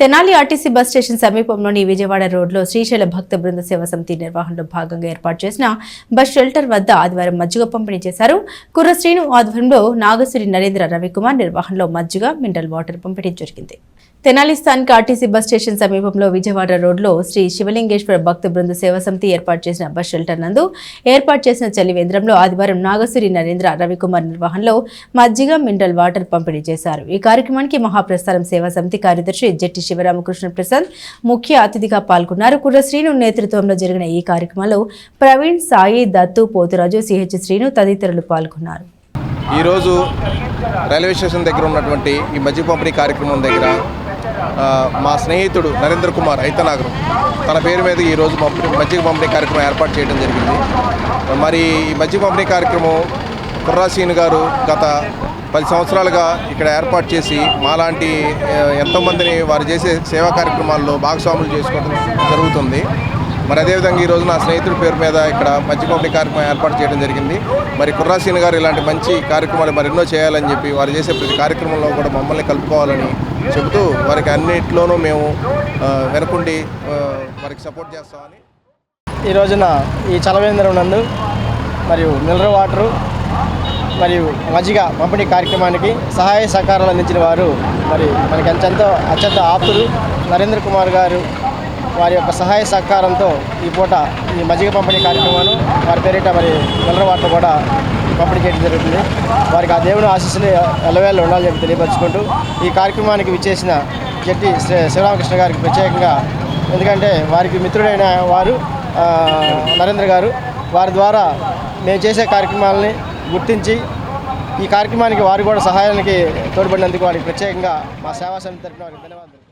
Tenali RTC bus station సమీపంలోని విజయవాడ రోడ్లో శ్రీశైల భక్త బృంద సేవ సమితి నిర్వహణలో భాగంగా ఏర్పాటు చేసిన బస్ షెల్టర్ వద్ద ఆదివారం మజ్జిగ పంపిణీ చేశారు. కుర్ర శ్రీను ఆధ్వర్యంలో నాగశ్రీ నరేంద్ర రవికుమార్ నిర్వహణలో మజ్జిగ మినరల్ వాటర్ పంపిణీ జరిగింది. తెనాలి స్థానిక ఆర్టీసీ బస్ స్టేషన్ సమీపంలో విజయవాడ రోడ్లో శ్రీ శివలింగేశ్వర భక్త బృంద సేవ సమితి ఏర్పాటు చేసిన బస్ షెల్టర్ నందు ఏర్పాటు చేసిన చలివేంద్రంలో ఆదివారం నాగసూరి నరేంద్ర రవికుమార్ నిర్వహణలో మజ్జిగ మినరల్ వాటర్ పంపిణీ చేశారు. ఈ కార్యక్రమానికి మహాప్రస్థానం సేవా సమితి కార్యదర్శి జట్టి శివరామకృష్ణ ప్రసాద్ ముఖ్య అతిథిగా పాల్గొన్నారు. కుర్ర శ్రీను నేతృత్వంలో జరిగిన ఈ కార్యక్రమంలో ప్రవీణ్ సాయి దత్తు పోతురాజు సిహెచ్ శ్రీను తదితరులు పాల్గొన్నారు. ఈరోజు రైల్వే స్టేషన్ దగ్గర ఉన్నటువంటి ఈ మజ్జిగ పంపిణీ కార్యక్రమం దగ్గర మా స్నేహితుడు నరేంద్ర కుమార్ ఐతనాగరం. తన పేరు మీద ఈరోజు పంపిణీ మజ్జిగ పంపిణీ కార్యక్రమం ఏర్పాటు చేయడం జరిగింది. మరి ఈ మజ్జిగ పంపిణీ కార్యక్రమం కుర్రాసీన్ గారు గత పది సంవత్సరాలుగా ఇక్కడ ఏర్పాటు చేసి మాలాంటి ఎంతోమందిని వారు చేసే సేవా కార్యక్రమాల్లో భాగస్వాములు చేసుకోవడం జరుగుతుంది. మరి అదేవిధంగా ఈరోజు నా స్నేహితుడి పేరు మీద ఇక్కడ మధ్య పంపిణీ కార్యక్రమం ఏర్పాటు చేయడం జరిగింది. మరి కుర్రాసీన్ గారు ఇలాంటి మంచి కార్యక్రమాలు మరెన్నో చేయాలని చెప్పి వారు చేసే ప్రతి కార్యక్రమంలో కూడా మమ్మల్ని కలుపుకోవాలని చెబుతూ వారికి అన్నిట్లోనూ మేము వెనకుండి వారికి సపోర్ట్ చేస్తామని. ఈ రోజున ఈ చలవేంద్రం నందు మరియు మినరల్ వాటరు మరియు మజ్జిగ పంపిణీ కార్యక్రమానికి సహాయ సహకారాలు అందించిన వారు మరి మనకి అత్యంత అత్యంత ఆప్తులు నరేంద్ర కుమార్ గారు వారి యొక్క సహాయ సహకారంతో ఈ పూట ఈ మజ్జిగ పంపిణీ కార్యక్రమాన్ని వారి పేరిట మరి మినరల్ వాటర్ కూడా పంపిణీ చేయడం జరుగుతుంది. వారికి ఆ దేవుని ఆశీస్సులు ఎలవేళ్ళు ఉండాలని చెప్పి తెలియపరుచుకుంటూ ఈ కార్యక్రమానికి విచ్చేసిన జట్టి శ్రీ శివరామకృష్ణ గారికి ప్రత్యేకంగా. ఎందుకంటే వారికి మిత్రుడైన వారు నరేంద్ర గారు వారి ద్వారా మేము చేసే కార్యక్రమాలని గుర్తించి ఈ కార్యక్రమానికి వారు కూడా సహాయానికి తోడ్పడినందుకు వారికి ప్రత్యేకంగా మా సేవా సమితి తరఫున వారికి ధన్యవాదాలు.